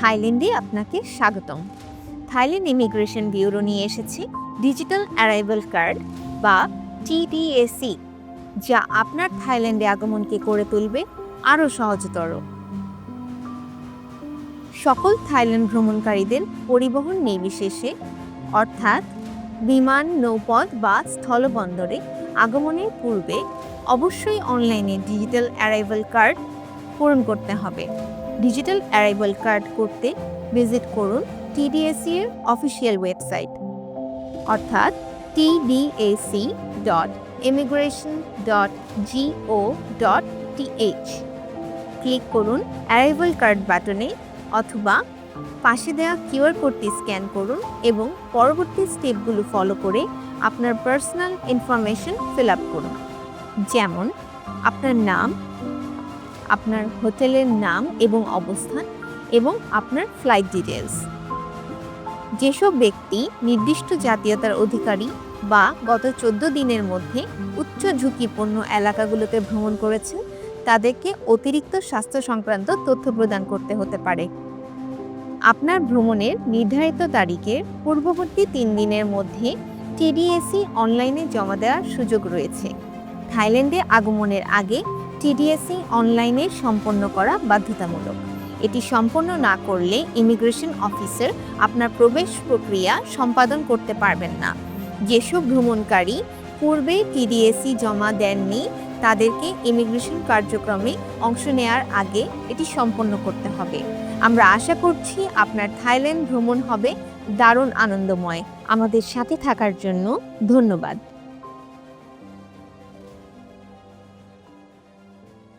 থাইল্যান্ডে আপনাকে স্বাগতম। থাইল্যান্ড ইমিগ্রেশন ব্যুরো নিয়ে এসেছে ডিজিটাল অ্যারাইভাল কার্ড বা টিডিএসি যা আপনার থাইল্যান্ডে আগমনকে করে তুলবে আরও সহজতর। সকল থাইল্যান্ড ভ্রমণকারীদের পরিবহন নির্বিশেষে অর্থাৎ বিমান, নৌপথ বা স্থলবন্দরে আগমনের পূর্বে অবশ্যই অনলাইনে ডিজিটাল অ্যারাইভাল কার্ড পূরণ করতে হবে। ডিজিটাল অ্যারাইভাল কার্ড করতে ভিজিট করুন টিডিএসি এর অফিসিয়াল ওয়েবসাইট অর্থাৎ TDAC dot immigration dot go dot TH click করুন অ্যারাইভাল কার্ড বাটনে অথবা পাশে দেওয়া কিউআর কোডটি স্ক্যান করুন এবং পরবর্তী স্টেপগুলো ফলো করে আপনার পার্সোনাল ইনফরমেশন ফিল আপ করুন। যেমন, আপনার নাম আপনার হোটেলের নাম এবং অবস্থান এবং আপনার ফ্লাইট ডিটেলস যেসব ব্যক্তি নির্দিষ্ট জাতীয়তার অধিকারী বা গত চোদ্দ দিনের মধ্যে উচ্চ ঝুঁকিপূর্ণ এলাকাগুলোতে ভ্রমণ করেছেন, তাদেরকে অতিরিক্ত স্বাস্থ্য সংক্রান্ত তথ্য প্রদান করতে হতে পারে। আপনার ভ্রমণের নির্ধারিত তারিখের পূর্ববর্তী তিন দিনের মধ্যে টিডিএসি অনলাইনে জমা দেওয়ার সুযোগ রয়েছে। থাইল্যান্ডে আগমনের আগে টিডিএসি অনলাইনে সম্পন্ন করা বাধ্যতামূলক। এটি সম্পন্ন না করলে ইমিগ্রেশন অফিসার আপনার প্রবেশ প্রক্রিয়া সম্পাদন করতে পারবেন না। যেসব ভ্রমণকারী পূর্বে টিডিএসি জমা দেননি, তাদেরকে ইমিগ্রেশন কার্যক্রমে অংশ নেওয়ার আগে এটি সম্পন্ন করতে হবে। আমরা আশা করছি আপনার থাইল্যান্ড ভ্রমণ হবে দারুণ আনন্দময়। আমাদের সাথে থাকার জন্য ধন্যবাদ।